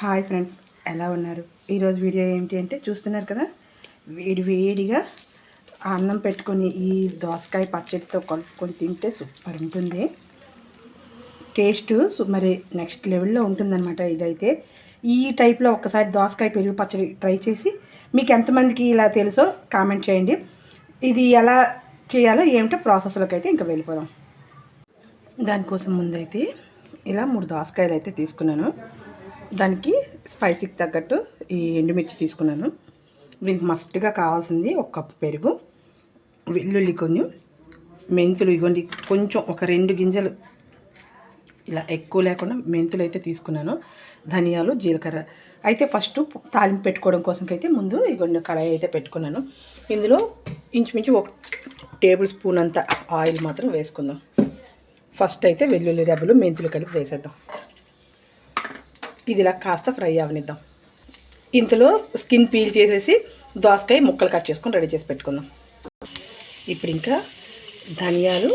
Hi friends ఎలా ఉన్నారు? ఈరోజు వీడియో ఏంటి అంటే చూస్తున్నారు కదా? వేడి వేడిగా అన్నం పెట్టుకొని ఈ దోసకాయ పచ్చడితో కలుపుకొని తింటే సూపర్ ఉంటుంది. టేస్ట్ మరి నెక్స్ట్ లెవెల్లో ఉంటుందన్నమాట ఇదైతే. ఈ టైప్లో ఒక్కసారి దోసకాయ పెరుగు పచ్చడి ట్రై చేసి మీకు ఎంతమందికి ఇలా తెలుసో కామెంట్ చేయండి. ఇది ఎలా చేయాలో ఏమిటో ప్రాసెస్లోకి అయితే ఇంకా వెళ్ళిపోదాం. దానికోసం ముందైతే ఇలా మూడు దోసకాయలు అయితే తీసుకున్నాను. దానికి స్పైసీకి తగ్గట్టు ఈ ఎండుమిర్చి తీసుకున్నాను. దీనికి మస్ట్గా కావాల్సింది ఒక కప్పు పెరుగు వెల్లుల్లి కొంచెం మెంతులు ఇవ్వండి. కొంచెం ఒక రెండు గింజలు ఇలా ఎక్కువ లేకుండా మెంతులు అయితే తీసుకున్నాను. ధనియాలు జీలకర్ర. అయితే ఫస్ట్ తాలింపు పెట్టుకోవడం కోసంకైతే ముందు ఇగొండి కడాయి అయితే పెట్టుకున్నాను. ఇందులో ఇంచుమించు ఒక టేబుల్ స్పూన్ అంత ఆయిల్ మాత్రం వేసుకుందాం. ఫస్ట్ అయితే వెల్లుల్లి రెబ్బలు మెంతులు కలిపి వేసేద్దాం. ఇది ఇలా కాస్త ఫ్రై అవనిద్దాం. ఇంతలో స్కిన్ పీల్ చేసేసి దోసకాయ ముక్కలు కట్ చేసుకొని రెడీ చేసి పెట్టుకుందాం. ఇప్పుడు ఇంకా ధనియాలు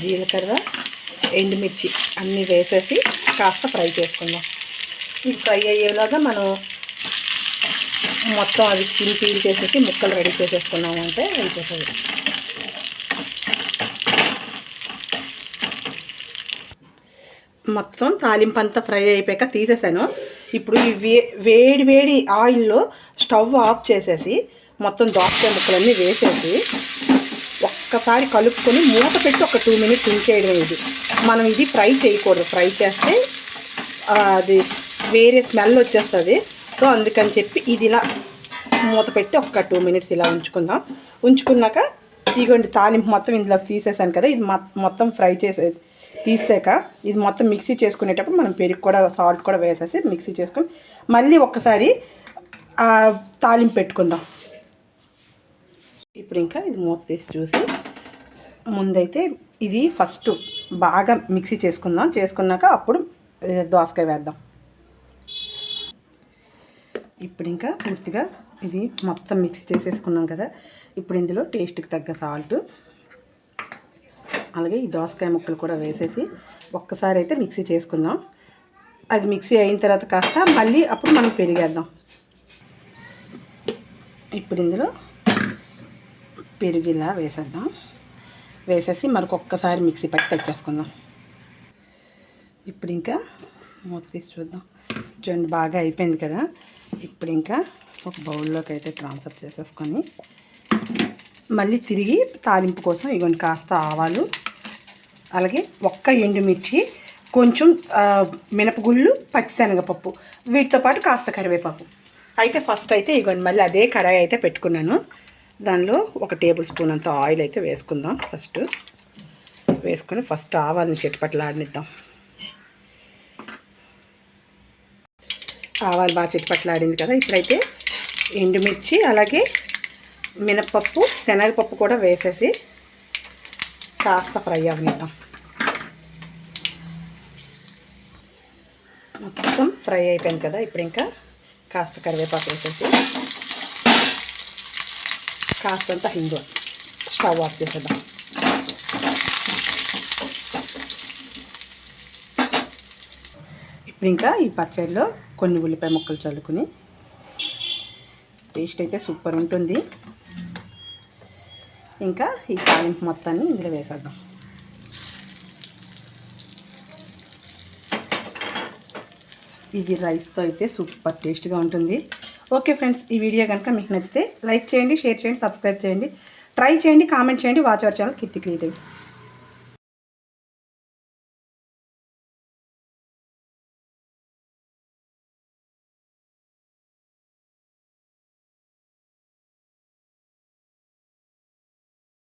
జీలకర్ర ఎండుమిర్చి అన్నీ వేసేసి కాస్త ఫ్రై చేసుకుందాం. ఇది ఫ్రై అయ్యేలాగా మనం మొత్తం అది స్కిన్ పీల్ చేసేసి ముక్కలు రెడీ చేసేసుకున్నామంటే వెళ్ళిపోతుంది మొత్తం తాలింపు అంతా ఫ్రై అయిపోయాక తీసేసాను. ఇప్పుడు ఈ వే వేడి వేడి ఆయిల్లో స్టవ్ ఆఫ్ చేసేసి మొత్తం దోసకాయ ముక్కలన్నీ వేసేసి ఒక్కసారి కలుపుకొని మూత పెట్టి ఒక టూ మినిట్స్ ఉంచేయడం ఇది. మనం ఇది ఫ్రై చేయకూడదు. ఫ్రై చేస్తే అది వేరే స్మెల్ వచ్చేస్తుంది. సో అందుకని చెప్పి ఇది ఇలా మూత పెట్టి ఒక టూ మినిట్స్ ఇలా ఉంచుకుందాం. ఉంచుకున్నాక ఇగోండి తాలింపు మొత్తం ఇందులోకి తీసేసాను కదా ఇది మొత్తం ఫ్రై చేసేది. తీసాక ఇది మొత్తం మిక్సీ చేసుకునేటప్పుడు మనం పెరుగు కూడా సాల్ట్ కూడా వేసేసి మిక్సీ చేసుకొని మళ్ళీ ఒక్కసారి తాలింపు పెట్టుకుందాం. ఇప్పుడు ఇంకా ఇది మూత తీసి చూసి ముందైతే ఇది ఫస్ట్ బాగా మిక్సీ చేసుకుందాం. చేసుకున్నాక అప్పుడు దోసకాయ వేద్దాం. ఇప్పుడు ఇంకా పూర్తిగా ఇది మొత్తం మిక్సీ చేసేసుకున్నాం కదా. ఇప్పుడు ఇందులో టేస్ట్కి తగ్గ సాల్ట్. అలాగే ఈ దోసకాయ ముక్కలు కూడా వేసేసి ఒక్కసారి అయితే మిక్సీ చేసుకుందాం. అది మిక్సీ అయిన తర్వాత కాస్త మళ్ళీ అప్పుడు మనం పెరిగేద్దాం. ఇప్పుడు ఇందులో పెరుగు ఇలా వేసేద్దాం. వేసేసి మరొకొక్కసారి మిక్సీ పట్టి తెచ్చేసుకుందాం ఇప్పుడు ఇంకా మూత తీసి చూద్దాం. చూడండి బాగా అయిపోయింది కదా. ఇప్పుడు ఇంకా ఒక బౌల్లోకి అయితే ట్రాన్స్ఫర్ చేసేసుకొని మళ్ళీ తిరిగి తాలింపు కోసం ఇగోండి కాస్త ఆవాలు అలాగే ఒక్క ఎండుమిర్చి కొంచెం మినపగుళ్ళు పచ్చిశనగపప్పు. వీటితో పాటు కాస్త కరివేపాకు. అయితే ఫస్ట్ అయితే ఇగోండి మళ్ళీ అదే కడాయి అయితే పెట్టుకున్నాను. దానిలో ఒక టేబుల్ స్పూన్ అంత ఆయిల్ అయితే వేసుకుందాం ఫస్ట్. వేసుకొని ఫస్ట్ ఆవాలని చెట్టుపట్లాడినిద్దాం ఆవాలు బాగా చెట్టుపట్లాడింది కదా ఇప్పుడైతే ఎండుమిర్చి అలాగే మినప్పప్పు శనగపప్పు కూడా వేసేసి కాస్త ఫ్రై అవనిద్దాం మొత్తం ఫ్రై అయిపోయింది కదా ఇప్పుడు ఇంకా కాస్త కరివేపాకు వేసేసి కాస్తంత హింగు స్టవ్ ఆఫ్ చేసేద్దాం. ఇప్పుడు ఇంకా ఈ పచ్చడిలో కొన్ని ఉల్లిపాయ ముక్కలు చల్లుకుని టేస్ట్ అయితే సూపర్ ఉంటుంది. ఇంకా ఈ తాలింపు మొత్తాన్ని ఇందులో వేసేద్దాం. ఇది రైస్తో అయితే సూపర్ టేస్ట్గా ఉంటుంది. ఓకే ఫ్రెండ్స్ ఈ వీడియో కనుక మీకు నచ్చితే లైక్ చేయండి షేర్ చేయండి సబ్స్క్రైబ్ చేయండి ట్రై చేయండి కామెంట్ చేయండి watch our channel Keerthi creatives.